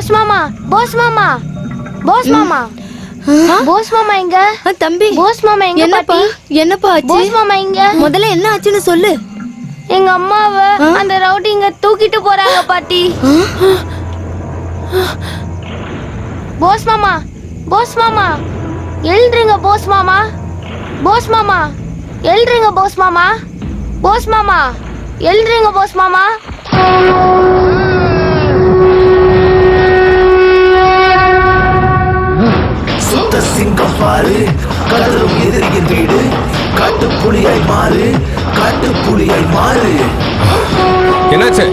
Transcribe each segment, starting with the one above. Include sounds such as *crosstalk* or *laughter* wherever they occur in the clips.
போஸ் மாமா போஸ் மாமா போஸ் மாமா போஸ் மாமா எங்க? தம்பி. போஸ் மாமா எங்க என்னப்பா? என்னப்பா போஸ் ஆச்சு மாமா எங்க? முதல்ல என்ன ஆச்சுன்னு சொல்லு. எங்க அம்மாவை அந்த ரவுடிங்க தூக்கிட்டு போறாங்க பாட்டி. போஸ் மாமா போஸ் மாமா எழுதுங்க போஸ் மாமா போஸ் மாமா எழுதுங்க போஸ் மாமா போஸ் மாமா எழுதுங்க போஸ் மாமா சிங்கம் பாரு கதரும் எதிரியின் வீடு. காட்டு புலியாய் மாறு காட்டு புலியாய் மாறு. என்னாச்சு?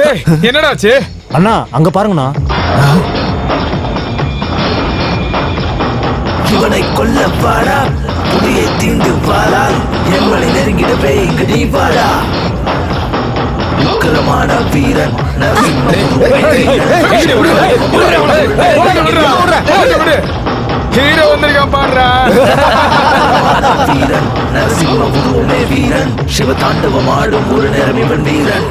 டேய், என்னடா ஆச்சு அண்ணா அங்க பாருங்கண்ணா. இவனை கொல்ல வாடா. புலியை தீண்டு வாடா. எம்மனை நெருங்கிடவே இங்கு நீ வாடா. உக்கிரமான வீரன். ஹீரோ வந்திருக்கான் பாடுறா. வீரன் நரசிம்ம உருவமே வீரன். சிவ தாண்டவம் ஆடும் ஒரு நேரம் இவன் வீரன்.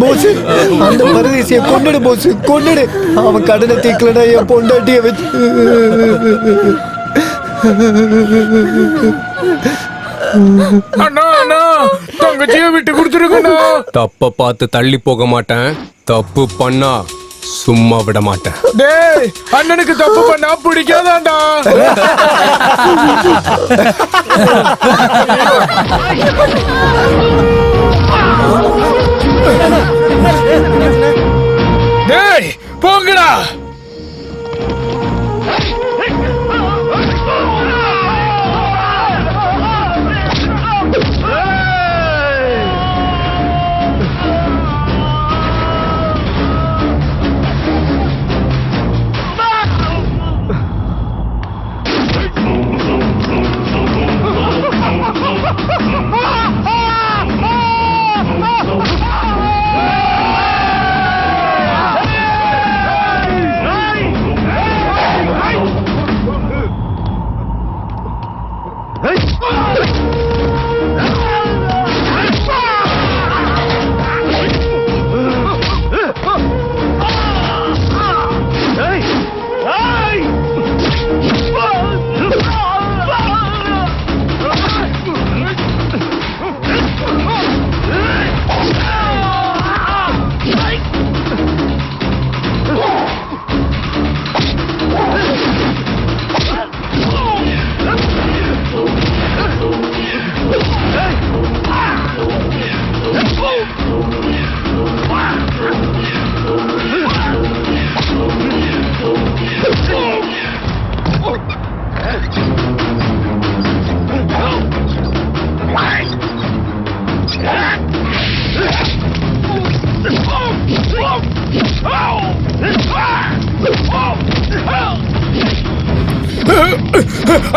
போஸ் அந்த பரதேசிய கொண்டுடு போஸ் கொண்டுடு அவன் கடனை தீக்கலனா என் பொண்டாட்டிய வச்சு. அண்ணா அண்ணா தங்கச்சியை விட்டு கொடுத்துருக்கண்ணா தப்ப பார்த்து தள்ளி போக மாட்டேன். தப்பு பண்ணா சும்மா விட மாட்டேன். டேய் அண்ணனுக்கு தப்பு பண்ணா பிடிக்காதாண்டா? டேய் போங்கடா.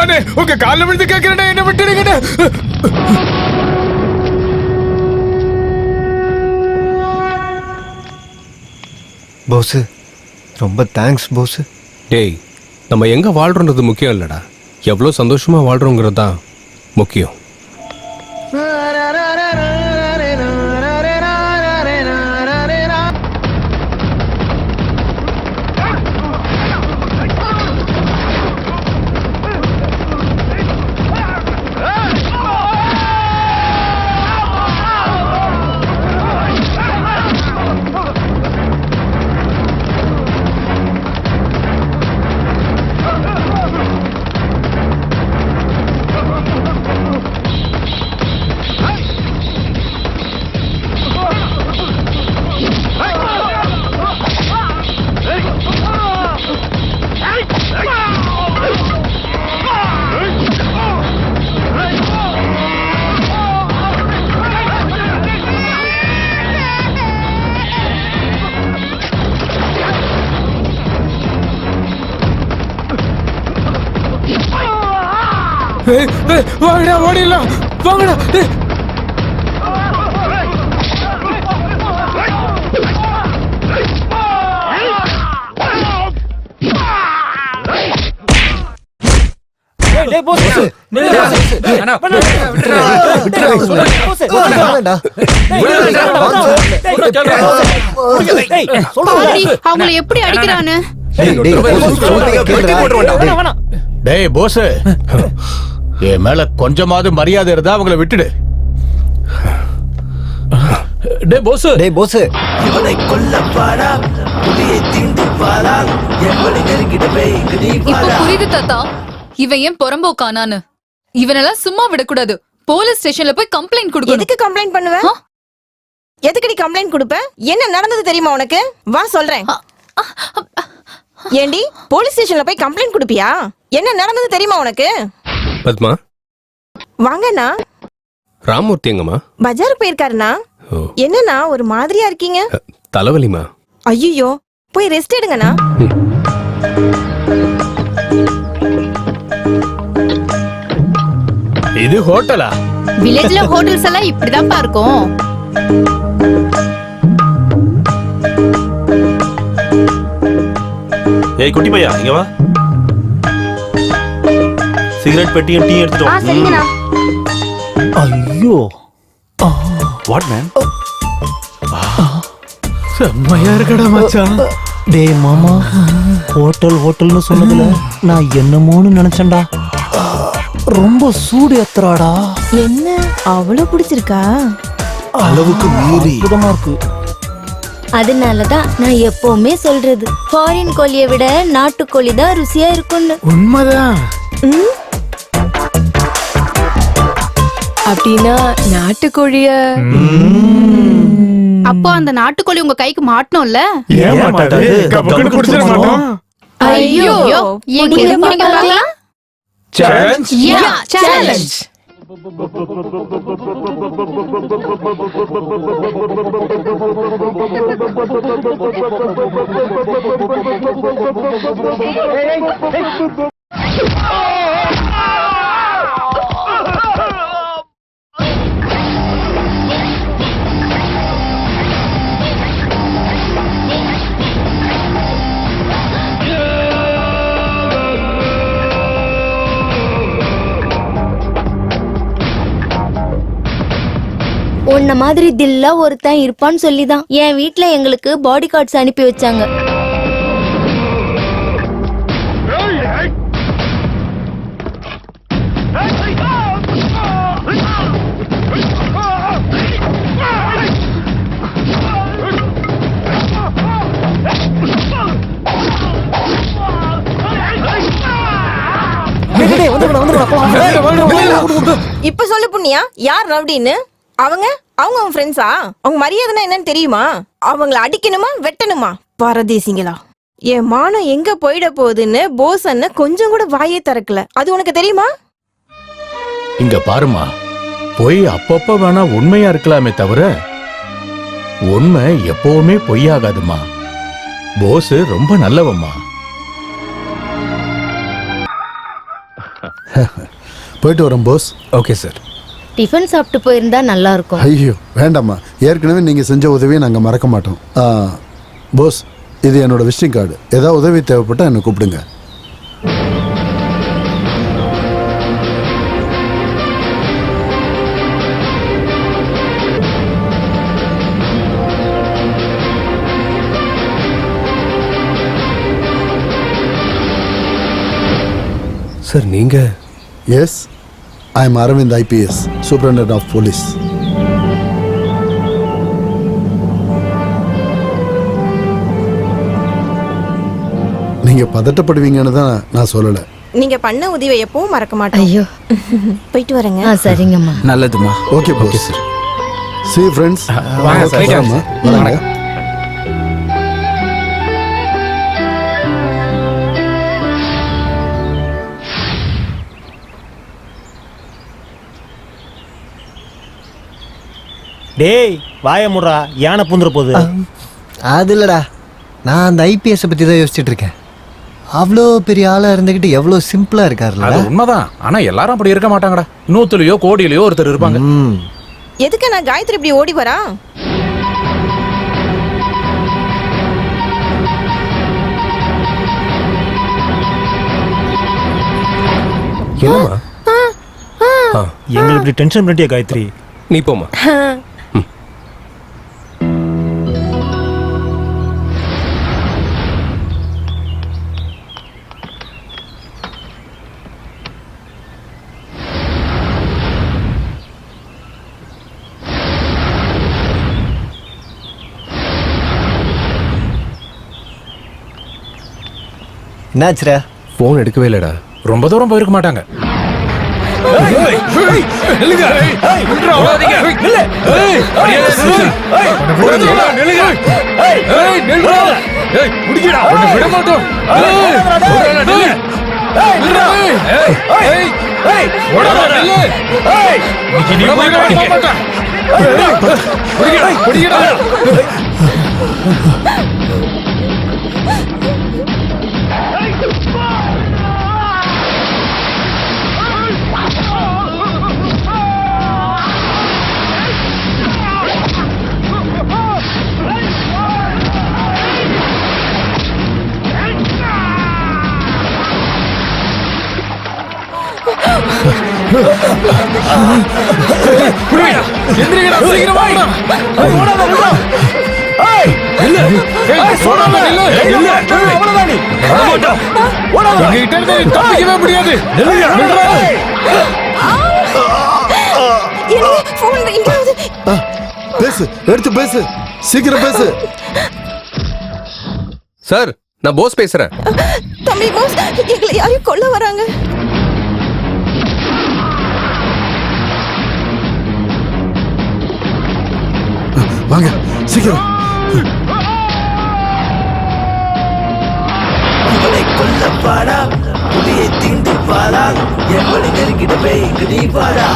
அண்ணே உங்க கால்ல விழுந்து கேட்கிறேன் என்ன விட்டுடுங்கண்ணே. போஸ் ரொம்ப தேங்க்ஸ் போஸ். டேய் நம்ம எங்க வாழ்றோன்றது முக்கியம் இல்லடா. எவ்வளவு சந்தோஷமா வாழ்றோங்கிறது தான் முக்கியம். வாங்கடா ஓடிடலாம் வாங்கடா அவங்கள எப்படி அடிக்கிறான்னு. டேய் போஸ் என் மேல கொஞ்சமாவது மரியாதை இருந்தா அவங்கள விட்டுடு. டேய் போஸ் டேய் boss, இவனை கொல்ல பாடா புலியை தீண்டு பாடா எப்படி நெருங்கிடவே இங்கு நீ இப்ப வாடா. புரியுது தாத்தா. இவன் ஏன் புறம்போக்கானான்னு இவனெல்லாம் சும்மா விடக்கூடாது. போலீஸ் ஸ்டேஷன்ல போய் கம்ப்ளைண்ட் கொடுக்கணும். எதுக்கு கம்ப்ளைண்ட் பண்ணுவ? ஆ? எதுக்குடி கம்ப்ளைண்ட் கொடுப்ப? என்ன நடந்தது தெரியுமா உனக்கு? வா சொல்றேன். ஏண்டி போலீஸ் ஸ்டேஷன்ல போய் கம்ப்ளைண்ட் கொடுப்பியா? என்ன நடந்தது தெரியுமா உனக்கு? பத்மா? வாங்கண்ணா. ராமூர்த்தி எங்கம்மா? பஜாருக்கு போயிருக்காருண்ணா. ஓ. என்னண்ணா ஒரு மாதிரியா இருக்கீங்க? தலைவலிமா ஐயோ போய் ரெஸ்ட் எடுங்கண்ணா. இது ஹோட்டலா? வில்லேஜ்ல ஹோட்டல்ஸ் எல்லாம் இப்படிதான்ப்பா இருக்கும். ஏய் குட்டி பையா இங்க வா. சிகரெட் பெட்டியும் டீ எடுத்துட்டு ஆ வா சரிங்கண்ணா. ஐயோ. வாட் மேன் செம்மையா இருக்கடா மச்சான். டேய் மாமா ஹோட்டல் ஹோட்டல்னு சொன்னதுல நான் என்னமோன்னு நினைச்சேன்டா. ரொம்ப சூடு ஏத்துறாடா. என்ன? அவ்வளவு பிடிச்சிருக்கா? அளவுக்கு மீறி. அற்புதமா இருக்கு. அதனாலதான் நான் எப்பவுமே சொல்றது ஃபாரின் கோழியை விட நாட்டுக்கோழி தான் ருசியா இருக்கும்னு. உண்மைதான். அப்படின்னா நாட்டுக்கோழிய அப்போ அந்த நாட்டுக்கோழி உங்க கைக்கு மாட்டணும்ல ஏன் மாட்டாது கபக்குன்னு பிடிச்சிட மாட்டோம் ஐயோ சேலஞ்ச் உன்ன மாதிரி தில்லா ஒருத்தன் இருப்பான்னு சொல்லிதான் என் வீட்ல எங்களுக்கு பாடி கார்ட்ஸ் அனுப்பி வச்சாங்க இப்ப சொல்லு புண்ணியா யார் ரவுடின்னு அவங்க அவங்க உன் ஃப்ரெண்ட்ஸா அவங்க மரியாதைனா என்னன்னு தெரியுமா? அவங்கள அடிக்கணுமா வெட்டணுமா? பரதேசிங்களா? என் மானம் எங்க போயிட போகுதுன்னு போஸ் அண்ணன் கொஞ்சம் கூட வாயே திறக்கல. அது உனக்கு தெரியுமா? இங்க பாருமா பொய் அப்பப்ப வேணா உண்மையா இருக்கலாமே தவிர உண்மை எப்பவுமே பொய்யாகாதுமா போஸ் ரொம்ப நல்லவம்மா. போயிட்டு வரேன் போஸ். Okay sir. டிஃபன் சாப்பிட்டு போயிருந்தா நல்லா இருக்கும் ஐயோ வேண்டாம்மா. ஏற்கனவே நீங்கள் செஞ்ச உதவியை நாங்கள் மறக்க மாட்டோம். ஆ, போஸ் இது என்னோட விசிட்டிங் கார்டு. ஏதாவது உதவி தேவைப்பட்டா என்னை கூப்பிடுங்க. சார் நீங்க? Yes I am Aravind IPS superintendent of police நீங்கள் பதட்டப்படுவீங்கன்னு தான் நான் சொல்லலை. நீங்க பண்ண உதவியை எப்பவும் மறக்க மாட்டோம். ஐயோ. போயிட்டு வரேங்க. ஆ சரிங்கம்மா. நல்லதுமா ஓகே போஸ் சி ஃப்ரெண்ட்ஸ் வாங்க சார். வராங்க டேய் வாய முடுறா யானை பூந்துற போகுது. அது இல்லடா. நான் அந்த ஐபிஎஸ் பத்தி தான் யோசிச்சுட்டு இருக்கேன் அவ்வளோ பெரிய ஆளா இருந்துகிட்டு எவ்வளவு சிம்பிளா இருக்காருல்ல அது உண்மைதான். ஆனா எல்லாரும் அப்படி இருக்க மாட்டாங்கடா. நூத்துலயோ கோடியிலயோ ஒருத்தர் இருப்பாங்க. ம். எதுக்கு நான் காயத்ரி இப்படி ஓடி வரா? என்னம்மா? ஆ, எங்களை இப்படி டென்ஷன் பண்ணிட்டியா காயத்ரி? நீ போம்மா. என்னாச்சுரா போன் எடுக்கவே இல்லடா ரொம்ப தூரம் போயிருக்க மாட்டாங்க தப்பிக்கவே முடியாது எனக்கு போன் எங்கேயாவது ஆ, பேசு எடுத்து பேசு சீக்கிரம் பேசு சார் நான் போஸ் பேசுறேன். தம்பி போஸ் எங்களை யாரையும் கொல்ல வராங்க? வாங்க சீக்கிரம். இவனை கொல்ல பாடா புலியை தீண்டு பாடா எவனை போய் இங்கு நீ பாடா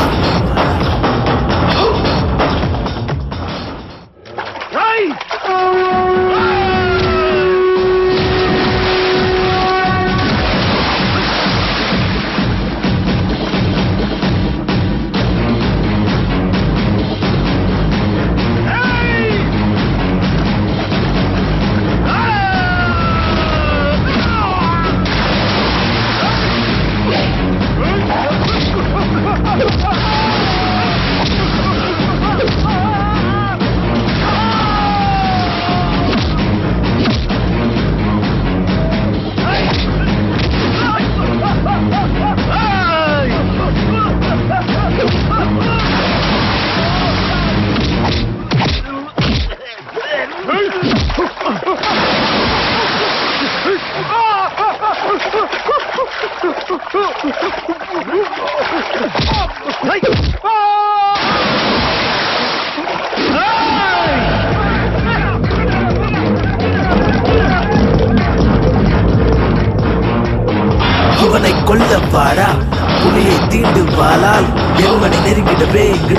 இவனை கொல்ல பாடா புலியை தீண்டு வாழால் எவனை நெருங்கிடவே இங்கு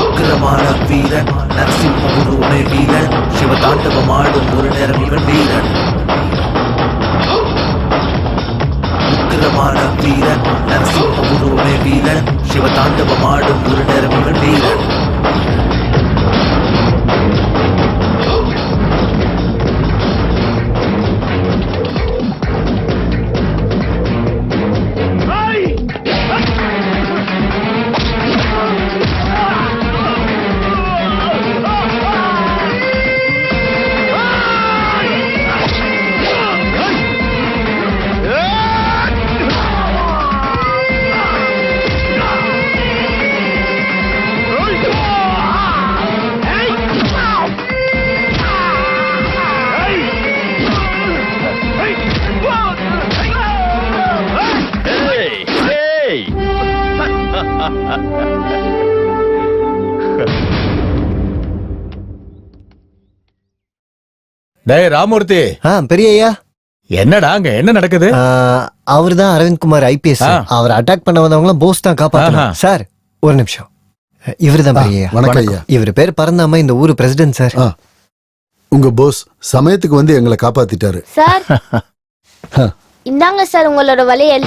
உக்கிரமான வீரன் நரசிம்ம உருவமே வீரன் சிவ தாண்டவம் ஆடும் ஒரு நேரம் இவன் வீரன். உக்கிரமான வீரன். நரசிம்ம உருவமே வீரன். சிவதாண்டவம் ஆடும் ஒரு நேரம் வீரன். டேய் ராமூர்த்தி. ஆ பெரிய ஐயா என்னடா அங்க என்ன நடக்குது? அவர் தான் அரவிந்த் குமார் ஐபிஎஸ். அவர் அட்டாக் பண்ண வந்தவங்களும் போஸ் தான் காப்பாத்தணும். ஆஹா. சார் ஒரு நிமிஷம். இவர் தான் பெரிய ஐயா வணக்கம் ஐயா. இவர் பேர் பறந்தாம இந்த ஊரு பிரசிடென்ட் சார். ஆ. உங்க போஸ் சமயத்துக்கு வந்து எங்களை காப்பாத்திட்டாரு. சார். *laughs* இந்தாங்க சார் உங்களோட வளையல்